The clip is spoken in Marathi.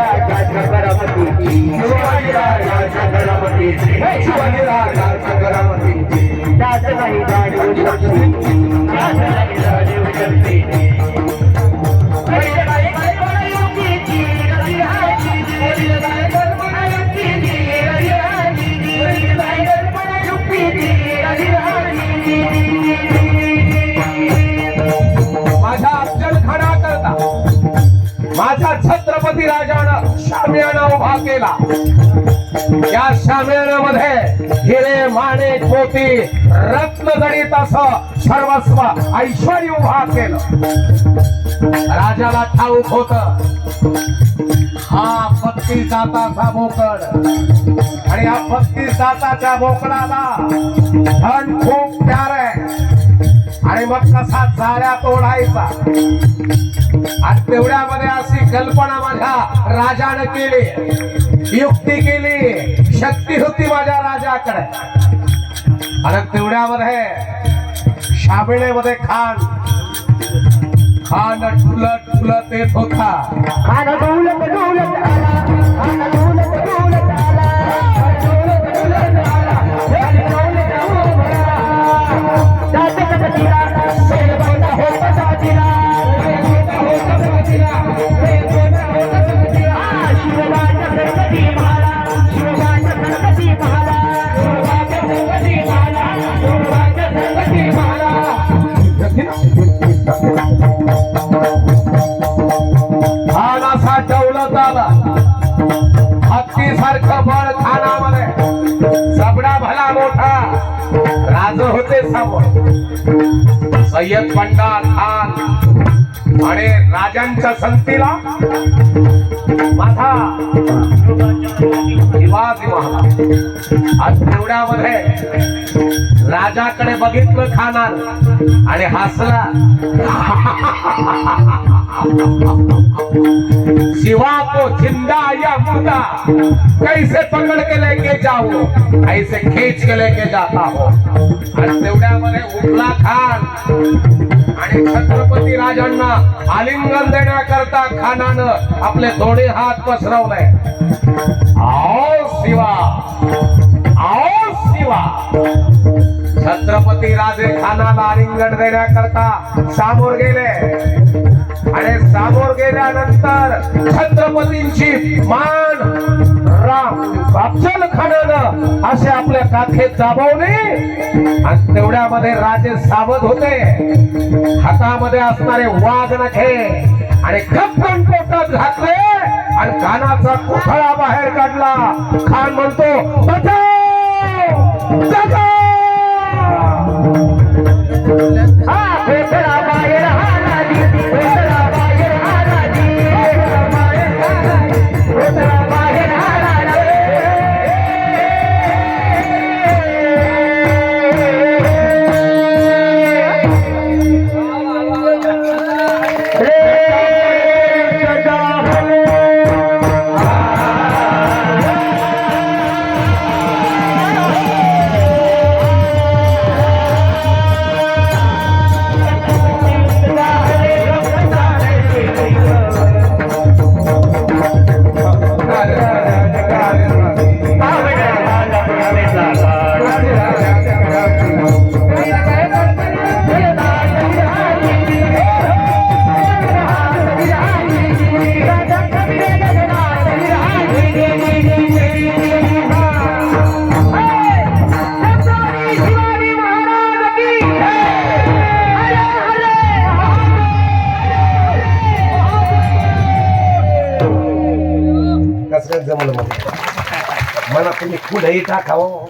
माझा शिवाजी राजा नाही जाणीव शक्ती नाही जाणीव शक्ती अफजल करता. माझा छत्रपती राजा शामियाना उभा केला. या शामियानामध्ये हिरे माने मोती रत्न असं सर्वस्व ऐश्वर उभा केलं. राजाला ठाऊक होत. हा पत्ती जाताचा बोकड आणि या पत्ती जाताच्या बोकडाला धन खूप मग कसा चाऱ्या तोडायचा. आणि तेवढ्यामध्ये अशी कल्पना माझ्या राजाने केली. युक्ती केली. शक्ती होती माझ्या राजाकडे. आणि तेवढ्यामध्ये शाबिळेमध्ये खान. खान ठुलत ठुलत येत होता. खान आला. हत्ती सारखं बळ खानामध्ये. सबडा भला मोठा. राज होते सय्यद पंडा खान आणि राजांच्या संतीला माझा शिवाजी महाराज आज तेवढ्यामध्ये राजाकडे बघितलं खाणार आणि हसला. शिवा को जिंदा या मुर्दा कैसे पकड़ के लेके जाओ? ऐसे खींच के लेके जाता हो. आणि तेवढ्यामध्ये खान. आणि छत्रपती राजांना आलिंगन देण्याकरता खानानं आपले दोन्ही हात पसरवले. आओ शिवा. आओ शिवा. छत्रपती राजे खानाला आलिंगन देण्याकरता सामोर गेले. आणि सामोर गेल्यानंतर छत्रपतींची मान अफजल खानानं असे आपल्या काखे दाबवले आणि तेवढ्यामध्ये राजे सावध होते. हातामध्ये असणारे वाघ नखे आणि कप्पन पोटात घातले आणि कानाचा कोथळा बाहेर काढला. खान म्हणतो बचाव! जमलं मला मला तुम्ही कुठेही टाकावं.